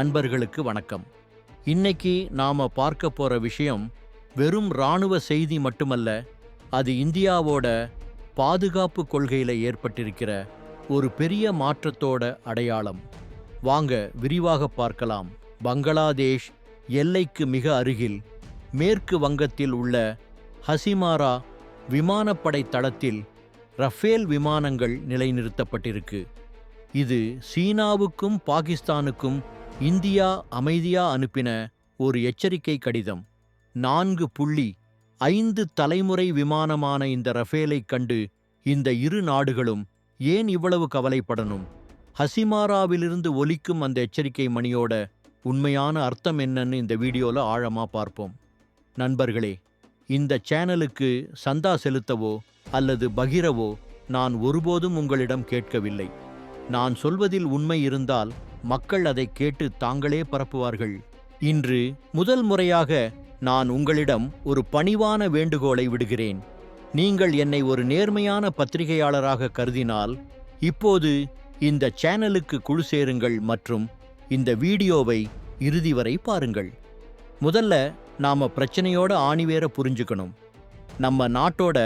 நண்பர்களுக்கு வணக்கம். இன்னைக்கு நாம பார்க்க போற விஷயம் வெறும் ராணுவ செய்தி மட்டுமல்ல அது இந்தியாவோட பாதுகாப்பு கொள்கையில் ஏற்பட்டிருக்கிற ஒரு பெரிய மாற்றத்தோட அடையாளம். வாங்க விரிவாக பார்க்கலாம். பங்களாதேஷ் எல்லைக்கு மிக அருகில் மேற்கு வங்கத்தில் உள்ள ஹசிமாரா விமானப்படை தளத்தில் ரஃபேல் விமானங்கள் நிலைநிறுத்தப்பட்டிருக்கு. இது சீனாவுக்கும் பாகிஸ்தானுக்கும் இந்தியா அமைதியா அனுப்பின ஒரு எச்சரிக்கை கடிதம். நான்கு புள்ளி ஐந்து தலைமுறை விமானமான இந்த ரஃபேலைக் கண்டு இந்த இரு நாடுகளும் ஏன் இவ்வளவு கவலைப்படணும்? ஹசிமாராவிலிருந்து ஒலிக்கும் அந்த எச்சரிக்கை மணியோட உண்மையான அர்த்தம் என்னன்னு இந்த வீடியோல ஆழமா பார்ப்போம். நண்பர்களே இந்த சேனலுக்கு சந்தா செலுத்தவோ அல்லது பகிரவோ நான் ஒருபோதும் உங்களிடம் கேட்கவில்லை. நான் சொல்வதில் உண்மை இருந்தால் மக்கள் அதை கேட்டு தாங்களே பரப்புவார்கள். இன்று முதல் முறையாக நான் உங்களிடம் ஒரு பணிவான வேண்டுகோளை விடுகிறேன். நீங்கள் என்னை ஒரு நேர்மையான பத்திரிகையாளராக கருதினால் இப்போது இந்த சேனலுக்கு குழு சேருங்கள் மற்றும் இந்த வீடியோவை இறுதி வரை பாருங்கள். முதல்ல நாம பிரச்சனையோட ஆணிவேர புரிஞ்சுக்கணும். நம்ம நாட்டோட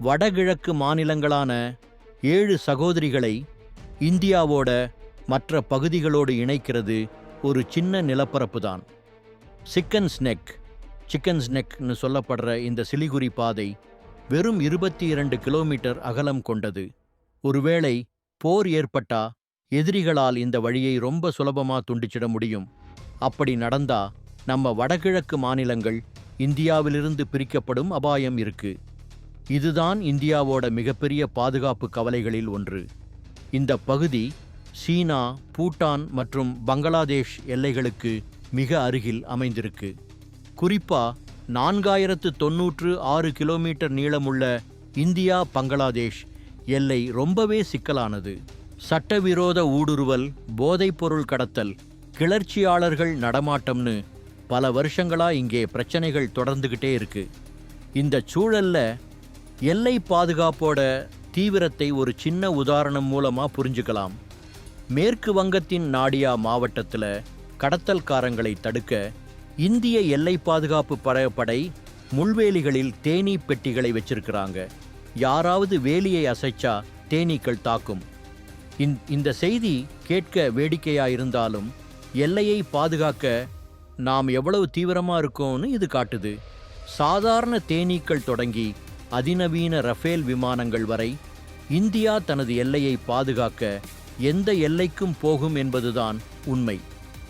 வடகிழக்கு மாநிலங்களான ஏழு சகோதரிகளை இந்தியாவோட மற்ற பகுதிகளோடு இணைக்கிறது ஒரு சின்ன நிலப்பரப்பு தான் சிக்கன்ஸ் நெக் சிக்கன்ஸ் நெக்னு சொல்லப்படுற இந்த சிலிகுரி பாதை வெறும் இருபத்தி இரண்டு கிலோமீட்டர் அகலம் கொண்டது. ஒருவேளை போர் ஏற்பட்டா எதிரிகளால் இந்த வழியை ரொம்ப சுலபமாக துண்டிச்சிட முடியும். அப்படி நடந்தா நம்ம வடகிழக்கு மாநிலங்கள் இந்தியாவிலிருந்து பிரிக்கப்படும் அபாயம் இருக்கு. இதுதான் இந்தியாவோட மிகப்பெரிய பாதுகாப்பு கவலைகளில் ஒன்று. இந்த பகுதி சீனா பூட்டான் மற்றும் பங்களாதேஷ் எல்லைகளுக்கு மிக அருகில் அமைந்திருக்கு. குறிப்பா நான்காயிரத்து தொன்னூற்று ஆறு கிலோமீட்டர் நீளமுள்ள இந்தியா பங்களாதேஷ் எல்லை ரொம்பவே சிக்கலானது. சட்டவிரோத ஊடுருவல் போதைப்பொருள் கடத்தல் கிளர்ச்சியாளர்கள் நடமாட்டம்னு பல வருஷங்களா இங்கே பிரச்சனைகள் தொடர்ந்துகிட்டே இருக்கு. இந்த சூழல்ல எல்லை பாதுகாப்போட தீவிரத்தை ஒரு சின்ன உதாரணம் மூலமா புரிஞ்சுக்கலாம். மேற்கு வங்கத்தின் நாடியா மாவட்டத்தில் கடத்தல்காரங்களை தடுக்க இந்திய எல்லை பாதுகாப்பு படைப்படை முள்வேலிகளில் தேனீ பெட்டிகளை வச்சிருக்கிறாங்க. யாராவது வேலியை அசைச்சா தேனீக்கள் தாக்கும். இந்த- இந்த செய்தி கேட்க வேடிக்கையா இருந்தாலும் எல்லையை பாதுகாக்க நாம் எவ்வளவு தீவிரமா இருக்கோம்னு இது காட்டுது. சாதாரண தேனீக்கள் தொடங்கி அதிநவீன ரஃபேல் விமானங்கள் வரை இந்தியா தனது எல்லையை பாதுகாக்க எந்த எல்லைக்கும் போகும் என்பதுதான் உண்மை.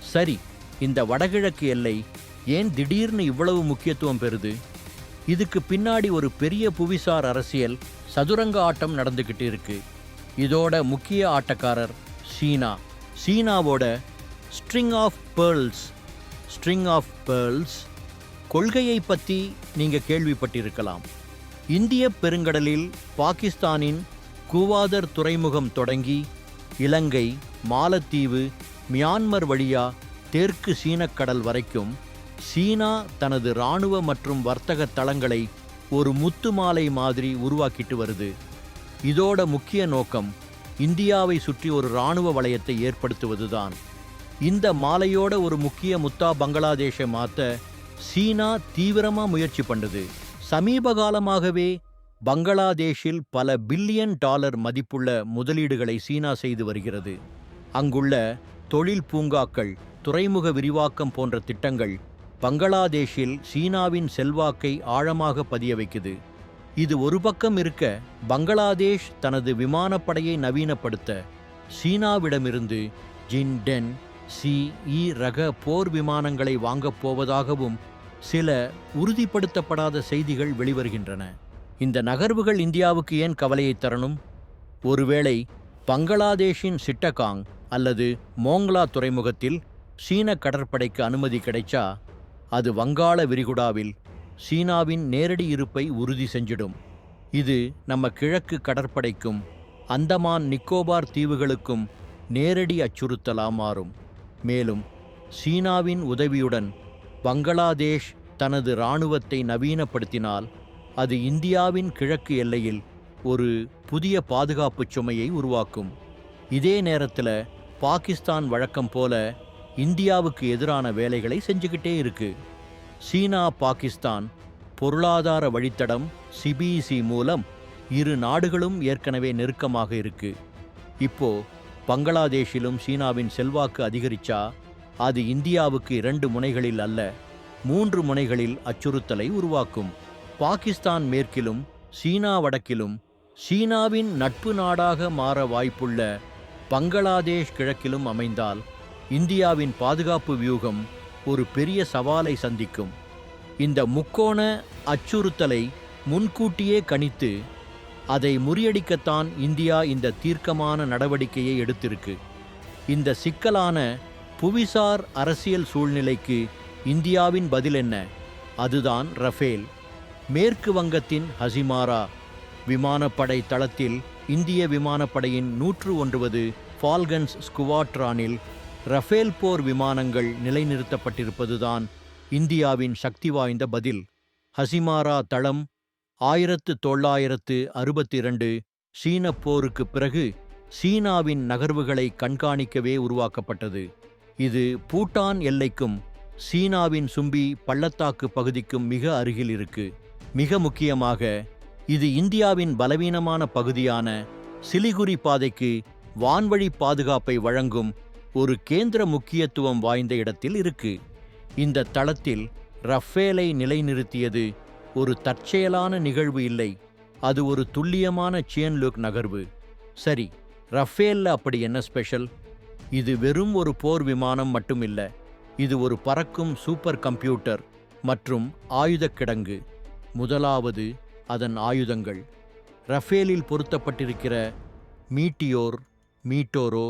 சரி இந்த வடகிழக்கு எல்லை ஏன் திடீர்னு இவ்வளவு முக்கியத்துவம் பெறுது? இதுக்கு பின்னாடி ஒரு பெரிய புவிசார் அரசியல் சதுரங்க ஆட்டம் நடந்துக்கிட்டு இருக்கு. இதோட முக்கிய ஆட்டக்காரர் சீனா. சீனாவோட string of pearls string of pearls கொள்கையை பற்றி நீங்கள் கேள்விப்பட்டிருக்கலாம். இந்திய பெருங்கடலில் பாகிஸ்தானின் கூவாதர் துறைமுகம் தொடங்கி இலங்கை மாலத்தீவு மியான்மர் வழியா தெற்கு சீனக்கடல் வரைக்கும் சீனா தனது இராணுவ மற்றும் வர்த்தக தளங்களை ஒரு முத்து மாலை மாதிரி உருவாக்கிட்டு வருது. இதோட முக்கிய நோக்கம் இந்தியாவை சுற்றி ஒரு இராணுவ வளையத்தை ஏற்படுத்துவதுதான். இந்த மாலையோட ஒரு முக்கிய முத்தா பங்களாதேஷை மாத்த சீனா தீவிரமாக முயற்சி பண்ணுது. சமீப காலமாகவே பங்களாதேஷில் பல பில்லியன் டாலர் மதிப்புள்ள முதலீடுகளை சீனா செய்து வருகிறது. அங்குள்ள தொழில் பூங்காக்கள் துறைமுக விரிவாக்கம் போன்ற திட்டங்கள் பங்களாதேஷில் சீனாவின் செல்வாக்கை ஆழமாக பதிய வைக்குது. இது ஒரு பக்கம் இருக்க பங்களாதேஷ் தனது விமானப்படையை நவீனப்படுத்த சீனாவிடமிருந்து ஜின்டென் சிஇ சி இ ரக போர் விமானங்களை வாங்கப் போவதாகவும் சில உறுதிப்படுத்தப்படாத செய்திகள் வெளிவருகின்றன. இந்த நகர்வுகள் இந்தியாவுக்கு ஏன் கவலையை தரணும்? ஒருவேளை பங்களாதேஷின் சிட்டகாங் அல்லது மோங்லா துறைமுகத்தில் சீன கடற்படைக்கு அனுமதி கிடைச்சா அது வங்காள விரிகுடாவில் சீனாவின் நேரடி இருப்பை உறுதி செஞ்சிடும். இது நம்ம கிழக்கு கடற்படைக்கும் அந்தமான் நிக்கோபார் தீவுகளுக்கும் நேரடி அச்சுறுத்தலா மாறும். மேலும் சீனாவின் உதவியுடன் பங்களாதேஷ் தனது இராணுவத்தை நவீனப்படுத்தினால் அது இந்தியாவின் கிழக்கு எல்லையில் ஒரு புதிய பாதுகாப்புச் சுமையை உருவாக்கும். இதே நேரத்தில் பாகிஸ்தான் வழக்கம் போல இந்தியாவுக்கு எதிரான வேலைகளை செஞ்சுக்கிட்டே இருக்கு. சீனா பாகிஸ்தான் பொருளாதார வழித்தடம் சிபிசி மூலம் இரு நாடுகளும் ஏற்கனவே நெருக்கமாக இருக்கு. இப்போ பங்களாதேஷிலும் சீனாவின் செல்வாக்கு அதிகரிச்சா அது இந்தியாவுக்கு இரண்டு முனைகளில் அல்ல மூன்று முனைகளில் அச்சுறுத்தலை உருவாக்கும். பாகிஸ்தான் மேற்கிலும் சீனா வடக்கிலும் சீனாவின் நட்பு நாடாக மாற வாய்ப்புள்ள பங்களாதேஷ் கிழக்கிலும் அமைந்தால் இந்தியாவின் பாதுகாப்பு வியூகம் ஒரு பெரிய சவாலை சந்திக்கும். இந்த முக்கோண அச்சுறுத்தலை முன்கூட்டியே கணித்து அதை முறியடிக்கத்தான் இந்தியா இந்த தீர்க்கமான நடவடிக்கையை எடுத்திருக்கு. இந்த சிக்கலான புவிசார் அரசியல் சூழ்நிலைக்கு இந்தியாவின் பதில் என்ன? அதுதான் ரஃபேல். மேற்கு வங்கத்தின் ஹசிமாரா விமானப்படை தளத்தில் இந்திய விமானப்படையின் நூற்று ஒன்றுவது ஃபால்கன்ஸ் ஸ்குவாட்ரானில் ரஃபேல் போர் விமானங்கள் நிலைநிறுத்தப்பட்டிருப்பதுதான் இந்தியாவின் சக்தி வாய்ந்த பதில். ஹசிமாரா தளம் ஆயிரத்து தொள்ளாயிரத்து அறுபத்தி இரண்டு சீன போருக்கு பிறகு சீனாவின் நகர்வுகளை கண்காணிக்கவே உருவாக்கப்பட்டது. இது பூட்டான் எல்லைக்கும் சீனாவின் சும்பி பள்ளத்தாக்கு பகுதிக்கும் மிக அருகில் இருக்கு. மிக முக்கியமாக இது இந்தியாவின் பலவீனமான பகுதியான சிலிகுரி பாதைக்கு வான்வழி பாதுகாப்பை வழங்கும் ஒரு கேந்திர முக்கியத்துவம் வாய்ந்த இடத்தில் இருக்கு. இந்த தளத்தில் ரஃபேலை நிலைநிறுத்தியது ஒரு தற்செயலான நிகழ்வு இல்லை. அது ஒரு துல்லியமான சியன்லுக் லுக் நகர்வு. சரி ரஃபேல்ல அப்படி என்ன ஸ்பெஷல்? இது வெறும் ஒரு போர் விமானம் மட்டுமில்ல இது ஒரு பறக்கும் சூப்பர் கம்ப்யூட்டர் மற்றும் ஆயுதக் கிடங்கு. முதலாவது அதன் ஆயுதங்கள். ரஃபேலில் பொருத்தப்பட்டிருக்கிற மீட்டியோர் மீட்டோரோ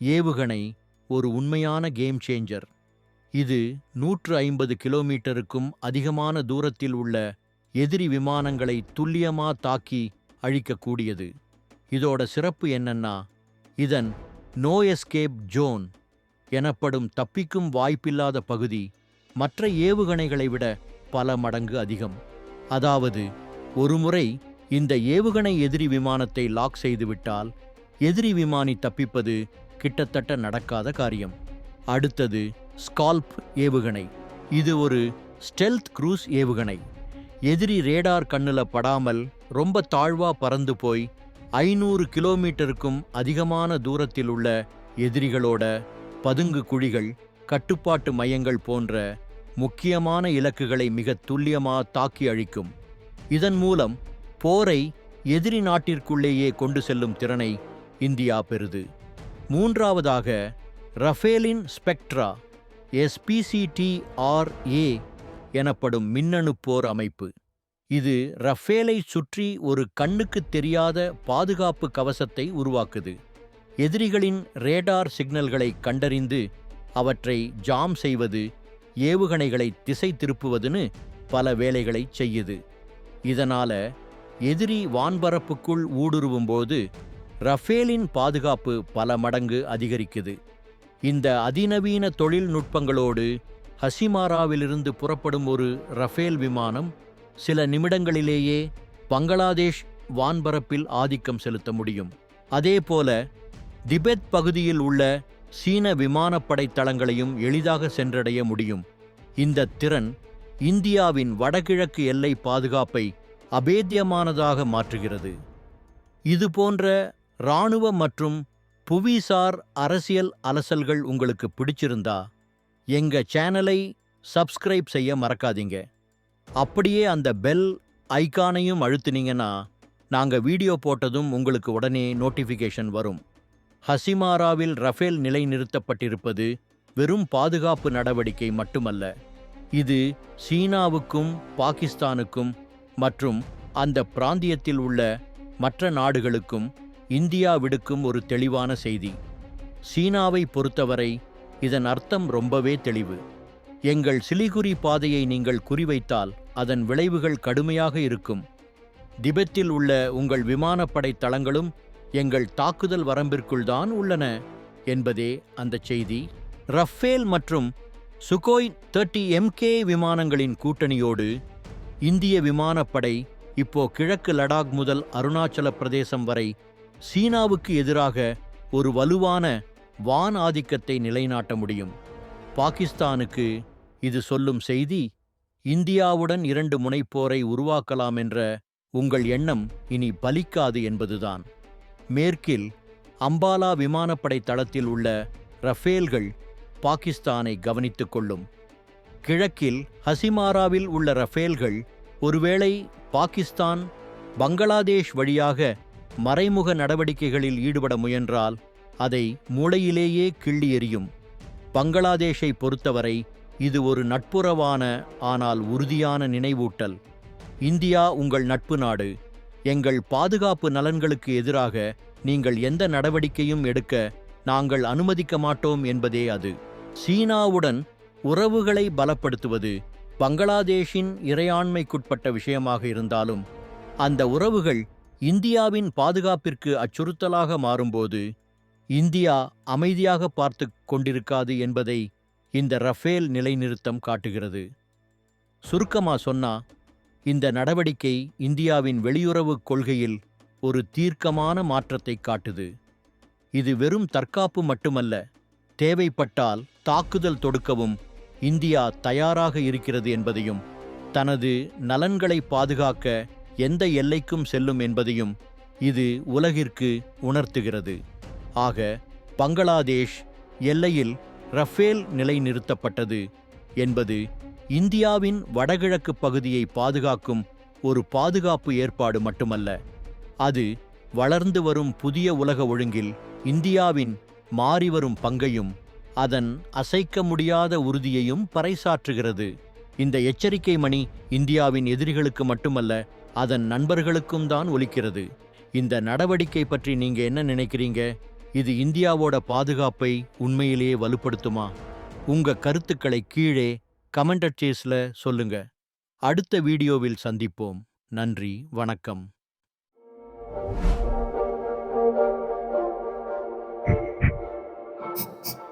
ஏவுகணை ஒரு உண்மையான கேம் சேஞ்சர். இது நூற்று ஐம்பது கிலோமீட்டருக்கும் அதிகமான தூரத்தில் உள்ள எதிரி விமானங்களை துல்லியமா தாக்கி அழிக்கக்கூடியது. இதோட சிறப்பு என்னன்னா இதன் நோ எஸ்கேப் ஜோன் எனப்படும் தப்பிக்கும் வாய்ப்பில்லாத பகுதி மற்ற ஏவுகணைகளை விட பல மடங்கு அதிகம். அதாவது ஒருமுறை இந்த ஏவுகணை எதிரி விமானத்தை லாக் செய்துவிட்டால் எதிரி விமானி தப்பிப்பது கிட்டத்தட்ட நடக்காத காரியம். அடுத்தது ஸ்கால்ப் ஏவுகணை. இது ஒரு ஸ்டெல்த் க்ரூஸ் ஏவுகணை. எதிரி ரேடார் கண்ணில் படாமல் ரொம்ப தாழ்வா பறந்து போய் ஐநூறு கிலோமீட்டருக்கும் அதிகமான தூரத்தில் உள்ள எதிரிகளோட பதுங்கு குழிகள் கட்டுப்பாட்டு மையங்கள் போன்ற முக்கியமான இலக்குகளை மிக துல்லியமாக தாக்கி அழிக்கும். இதன் மூலம் போரை எதிரி நாட்டிற்குள்ளேயே கொண்டு செல்லும் திறனை இந்தியா பெறுது. மூன்றாவதாக ரஃபேலின் ஸ்பெக்ட்ரா எஸ்பிசிடிஆர்ஏ எனப்படும் மின்னணு போர் அமைப்பு. இது ரஃபேலை சுற்றி ஒரு கண்ணுக்கு தெரியாத பாதுகாப்பு கவசத்தை உருவாக்குது. எதிரிகளின் ரேடார் சிக்னல்களை கண்டறிந்து அவற்றை ஜாம் செய்வது ஏவுகணைகளை திசை திருப்புவதுன்னு பல வேலைகளை செய்யுது. இதனால எதிரி வான்பரப்புக்குள் ஊடுருவும்போது ரஃபேலின் பாதுகாப்பு பல மடங்கு அதிகரிக்குது. இந்த அதிநவீன தொழில்நுட்பங்களோடு ஹசிமாராவிலிருந்து புறப்படும் ஒரு ரஃபேல் விமானம் சில நிமிடங்களிலேயே பங்களாதேஷ் வான்பரப்பில் ஆதிக்கம் செலுத்த முடியும். அதேபோல திபெத் பகுதியில் உள்ள சீன விமானப்படை தளங்களையும் எளிதாக சென்றடைய முடியும். இந்த திறன் இந்தியாவின் வடகிழக்கு எல்லை பாதுகாப்பை அபேத்தியமானதாக மாற்றுகிறது. இது போன்ற இராணுவ மற்றும் புவிசார் அரசியல் அலசல்கள் உங்களுக்கு பிடிச்சிருந்தா எங்க சேனலை சப்ஸ்கிரைப் செய்ய மறக்காதீங்க. அப்படியே அந்த பெல் ஐகானையும் அழுத்துனீங்கன்னா நாங்கள் வீடியோ போட்டதும் உங்களுக்கு உடனே நோட்டிஃபிகேஷன் வரும். ஹசிமாராவில் ரஃபேல் நிலைநிறுத்தப்பட்டிருப்பது வெறும் பாதுகாப்பு நடவடிக்கை மட்டுமல்ல. இது சீனாவுக்கும் பாகிஸ்தானுக்கும் மற்றும் அந்த பிராந்தியத்தில் உள்ள மற்ற நாடுகளுக்கும் இந்தியா விடுக்கும் ஒரு தெளிவான செய்தி. சீனாவை பொறுத்தவரை இதன் அர்த்தம் ரொம்பவே தெளிவு. எங்கள் சிலிகுரி பாதையை நீங்கள் குறிவைத்தால் அதன் விளைவுகள் கடுமையாக இருக்கும். திபெத்தில் உள்ள உங்கள் விமானப்படை தளங்களும் எங்கள் தாக்குதல் வரம்பிற்குள் தான் உள்ளன என்பதே அந்த செய்தி. ரஃபேல் மற்றும் சுகோய் தேர்ட்டி எம்கே விமானங்களின் கூட்டணியோடு இந்திய விமானப்படை இப்போ கிழக்கு லடாக் முதல் அருணாச்சல பிரதேசம் வரை சீனாவுக்கு எதிராக ஒரு வலுவான வான் ஆதிக்கத்தை நிலைநாட்ட முடியும். பாகிஸ்தானுக்கு இது சொல்லும் செய்தி இந்தியாவுடன் இரண்டு முனைப்போரை உருவாக்கலாம் என்ற உங்கள் எண்ணம் இனி பலிக்காது என்பதுதான். மேற்கில் அம்பாலா விமானப்படை தளத்தில் உள்ள ரஃபேல்கள் பாகிஸ்தானை கவனித்துக் கொள்ளும். கிழக்கில் ஹசிமாராவில் உள்ள ரஃபேல்கள் ஒருவேளை பாகிஸ்தான் பங்களாதேஷ் வழியாக மறைமுக நடவடிக்கைகளில் ஈடுபட முயன்றால் அதை மூளையிலேயே கிள்ளி எறியும் பங்களாதேஷை பொறுத்தவரை இது ஒரு நட்புறவான ஆனால் உறுதியான நினைவூட்டல். இந்தியா உங்கள் நட்பு நாடு. எங்கள் பாதுகாப்பு நலன்களுக்கு எதிராக நீங்கள் எந்த நடவடிக்கையும் எடுக்க நாங்கள் அனுமதிக்க மாட்டோம் என்பதே அது. சீனாவுடன் உறவுகளை பலப்படுத்துவது பங்களாதேஷின் இறையாண்மைக்குட்பட்ட விஷயமாக இருந்தாலும் அந்த உறவுகள் இந்தியாவின் பாதுகாப்பிற்கு அச்சுறுத்தலாக மாறும்போது இந்தியா அமைதியாக பார்த்து கொண்டிருக்காது என்பதை இந்த ரஃபேல் நிலைநிறுத்தம் காட்டுகிறது. சுருக்கமா சொன்னா இந்த நடவடிக்கை இந்தியாவின் வெளியுறவுக் கொள்கையில் ஒரு தீர்க்கமான மாற்றத்தை காட்டுது. இது வெறும் தற்காப்பு மட்டுமல்ல தேவைப்பட்டால் தாக்குதல் தொடுக்கவும் இந்தியா தயாராக இருக்கிறது என்பதையும் தனது நலன்களை பாதுகாக்க எந்த எல்லைக்கும் செல்லும் என்பதையும் இது உலகிற்கு உணர்த்துகிறது. ஆக பங்களாதேஷ் எல்லையில் ரஃபேல் நிலைநிறுத்தப்பட்டது என்பது இந்தியாவின் வடகிழக்கு பகுதியை பாதுகாக்கும் ஒரு பாதுகாப்பு ஏற்பாடு மட்டுமல்ல அது வளர்ந்து வரும் புதிய உலக ஒழுங்கில் இந்தியாவின் மாறிவரும் பங்கையும் அதன் அசைக்க முடியாத உறுதியையும் பறைசாற்றுகிறது. இந்த எச்சரிக்கை மணி இந்தியாவின் எதிரிகளுக்கு மட்டுமல்ல அதன் நண்பர்களுக்கும் தான் ஒலிக்கிறது. இந்த நடவடிக்கை பற்றி நீங்க என்ன நினைக்கிறீங்க? இது இந்தியாவோட பாதுகாப்பை உண்மையிலேயே வலுப்படுத்துமா? உங்க கருத்துக்களை கீழே கமெண்டட் சேஸில் சொல்லுங்க. அடுத்த வீடியோவில் சந்திப்போம். நன்றி வணக்கம்.